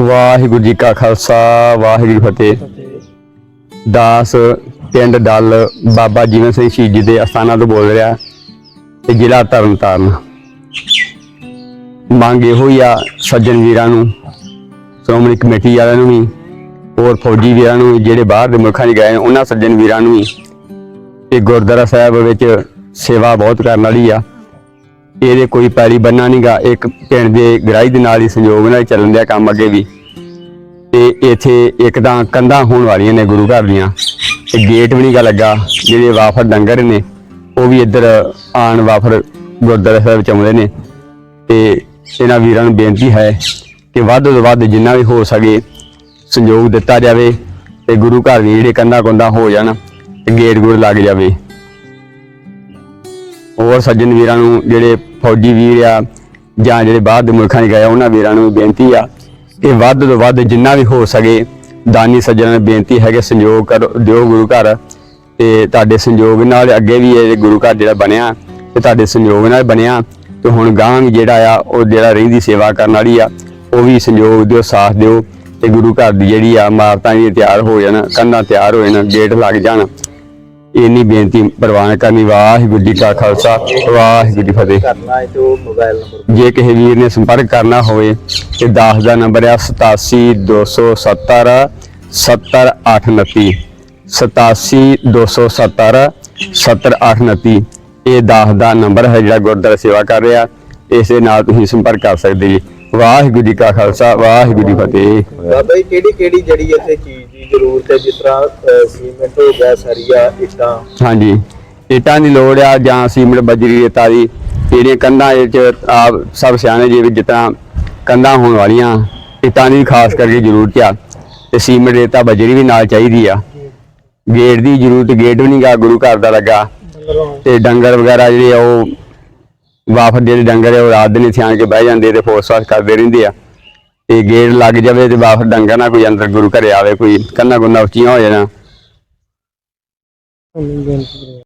ਵਾਹਿਗੁਰੂ ਜੀ ਕਾ ਖਾਲਸਾ, ਵਾਹਿਗੁਰੂ ਜੀ ਫਤਿਹ। ਦਾਸ ਪਿੰਡ ਡੱਲ ਬਾਬਾ ਜੀਵਨ ਸਿੰਘ ਸ਼ਹੀਦ ਜੀ ਦੇ ਅਸਥਾਨਾਂ ਤੋਂ ਬੋਲ ਰਿਹਾ ਤੇ ਜ਼ਿਲ੍ਹਾ ਤਰਨਤਾਰਨ। ਮੰਗ ਇਹੋ ਹੀ ਆ ਸੱਜਣ ਵੀਰਾਂ ਨੂੰ, ਸ਼੍ਰੋਮਣੀ ਕਮੇਟੀ ਵਾਲਿਆਂ ਨੂੰ ਵੀ, ਹੋਰ ਫੌਜੀ ਵੀਰਾਂ ਨੂੰ ਵੀ, ਜਿਹੜੇ ਬਾਹਰ ਦੇ ਮੁਲਕਾਂ 'ਚ ਗਏ ਨੇ, ਉਹਨਾਂ ਸੱਜਣ ਵੀਰਾਂ ਨੂੰ ਵੀ। ਇਹ ਗੁਰਦੁਆਰਾ ਸਾਹਿਬ ਵਿੱਚ ਸੇਵਾ ਬਹੁਤ ਕਰਨ ਵਾਲੀ ਆ। ਇਹਦੇ ਕੋਈ ਪੈਰੀ ਬੰਨਾ ਨਹੀਂਗਾ ਇੱਕ ਪਿੰਡ ਦੇ ਗ੍ਰਾਈ ਦੇ ਨਾਲ ਹੀ ਸੰਯੋਗ ਨਾਲ ਹੀ ਚੱਲਣ ਦਿਆ ਕੰਮ ਅੱਗੇ ਵੀ। ਤੇ ਇੱਥੇ ਇੱਕ ਤਾਂ ਕੰਧਾਂ ਹੋਣ ਵਾਲੀਆਂ ਨੇ ਗੁਰੂ ਘਰ ਦੀਆਂ। ਤੇ ਗੇਟ ਵੀ ਨਹੀਂਗਾ ਲੱਗਾ, ਜਿਹੜੇ ਵਾਫਰ ਡੰਗਰ ਨੇ, ਉਹ ਵੀ ਇੱਧਰ ਆਣ ਵਾਫਰ ਗੁਰਦੁਆਰਾ ਸਾਹਿਬ ਵਿੱਚ ਆਉਂਦੇ ਨੇ। ਤੇ ਇਹਨਾਂ ਵੀਰਾਂ ਨੂੰ ਬੇਨਤੀ ਹੈ ਕਿ ਵੱਧ ਤੋਂ ਵੱਧ ਜਿੰਨਾ ਵੀ ਹੋ ਸਕੇ ਸੰਯੋਗ ਦਿੱਤਾ ਜਾਵੇ ਤੇ ਗੁਰੂ ਘਰ ਵੀ ਜਿਹੜੇ ਕੰਧਾਂ ਕੁੰਧਾਂ ਹੋ ਜਾਣ, ਤੇ ਗੇਟ ਗੁੜ ਲੱਗ ਜਾਵੇ। ਹੋਰ ਸੱਜਣ ਵੀਰਾਂ ਨੂੰ ਜਿਹੜੇ ਫੌਜੀ ਵੀਰ ਆ ਜਾਂ ਜਿਹੜੇ ਬਾਹਰ ਦੇ ਮੁਲਕਾਂ 'ਚ ਗਏ ਆ, ਉਹਨਾਂ ਵੀਰਾਂ ਨੂੰ ਬੇਨਤੀ ਆ ਕਿ ਵੱਧ ਤੋਂ ਵੱਧ ਜਿੰਨਾ ਵੀ ਹੋ ਸਕੇ ਦਾਨੀ ਸੱਜਣਾਂ ਨੂੰ ਬੇਨਤੀ ਹੈ ਕਿ ਸੰਯੋਗ ਕਰੋ ਦਿਓ ਗੁਰੂ ਘਰ ਤੇ ਤੁਹਾਡੇ ਸੰਯੋਗ ਨਾਲ ਅੱਗੇ ਵੀ ਇਹ ਗੁਰੂ ਘਰ ਜਿਹੜਾ ਬਣਿਆ ਤੇ ਤੁਹਾਡੇ ਸੰਯੋਗ ਨਾਲ ਬਣਿਆ ਤੇ ਹੁਣ ਗਾਂ ਜਿਹੜਾ ਆ ਉਹ ਜਿਹੜਾ ਰਹੀ ਦੀ ਸੇਵਾ ਕਰਨ ਵਾਲੀ ਆ ਉਹ ਵੀ ਸੰਯੋਗ ਦਿਓ ਸਾਥ ਦਿਓ ਤੇ ਗੁਰੂ ਘਰ ਦੀ ਜਿਹੜੀ ਆ ਇਮਾਰਤਾਂ ਜਿਹੜੀ ਤਿਆਰ ਹੋ ਜਾਣ ਕੰਧਾਂ ਤਿਆਰ ਹੋ ਜਾਣ ਗੇਟ ਲੱਗ ਜਾਣ ਇੰਨੀ ਬੇਨਤੀ ਪ੍ਰਵਾਨ ਕਰਨੀ ਵਾਹਿਗੁਰੂ ਜੀ ਕਾ ਖਾਲਸਾ ਵਾਹਿਗੁਰੂ ਜੀ ਫਤਿਹ। ਹੈ ਜੇ ਕਿਸੇ ਵੀਰ ਨੇ ਸੰਪਰਕ ਕਰਨਾ ਹੋਵੇ ਤੇ 10 ਦਾ ਨੰਬਰ ਆ 87270 70829 87270 70829 ਇਹ 10 ਦਾ ਨੰਬਰ ਹੈ ਜਿਹੜਾ ਗੁਰਦੁਆਰਾ ਸੇਵਾ ਕਰ ਰਿਹਾ। ਇਸ ਦੇ ਨਾਲ ਤੁਸੀਂ ਸੰਪਰਕ ਕਰ ਸਕਦੇ ਜੀ। ਵਾਹਿਗੁਰੂ ਜੀ ਕਾ ਖਾਲਸਾ ਵਾਹਿਗੁਰੂ ਜੀ ਫਤਿਹ। ਬਾਬਾ ਜੀ ਕਿਹੜੀ ਕਿਹੜੀ ਜਿਹੜੀ ਇੱਥੇ ਚੀਜ਼ ਜ਼ਰੂਰਤ ਹੈ ਜਿਸ ਤਰ੍ਹਾਂ ਅਹ, ਸੀਮੈਂਟ ਹੋ ਗਿਆ ਸਰੀਆ ਇੱਟਾਂ। ਹਾਂਜੀ। ਇੱਟਾਂ ਦੀ ਲੋੜ ਆ ਜਾਂ ਸੀਮਿੰਟ ਬਜਰੀ ਰੇਤਾ ਦੀ ਜਿਹੜੀਆਂ ਕੰਧਾਂ ਇਹ ਆਪ ਸਭ ਸਿਆਣੇ ਜੀ ਵੀ ਜਿੱਦਾਂ ਕੰਧਾਂ ਹੋਣ ਵਾਲੀਆਂ ਇੱਟਾਂ ਦੀ ਖਾਸ ਕਰਕੇ ਜ਼ਰੂਰਤ ਆ। ਤੇ ਸੀਮਿੰਟ ਰੇਤਾ ਬਜਰੀ ਵੀ ਨਾਲ ਚਾਹੀਦੀ ਆ। ਗੇਟ ਦੀ ਜ਼ਰੂਰਤ ਗੇਟ ਵੀ ਨਹੀਂਗਾ ਗੁਰੂ ਘਰ ਦਾ ਲੱਗਾ। ਤੇ ਡੰਗਰ ਵਗੈਰਾ ਜਿਹੜੇ ਆ ਉਹ ਵਾਫਰ ਜਿਹੜੇ ਡੰਗਰ ਆ ਉਹ ਰਾਤ ਦਿਨ ਇੱਥੇ ਆਣ ਕੇ ਬਹਿ ਜਾਂਦੇ ਤੇ ਫੋਰਸ ਵਾਸ ਕਰਦੇ ਰਹਿੰਦੇ ਆ। ਤੇ ਗੇਟ ਲੱਗ ਜਾਵੇ ਤੇ ਵਾਪਸ ਡੰਗਰ ਨਾ ਕੋਈ ਅੰਦਰ ਗੁਰੂ ਘਰੇ ਆਵੇ, ਕੋਈ ਕੰਨਾ ਗੁੰਨਾ ਉੱਚੀਆਂ ਹੋ ਜਾਣਾ।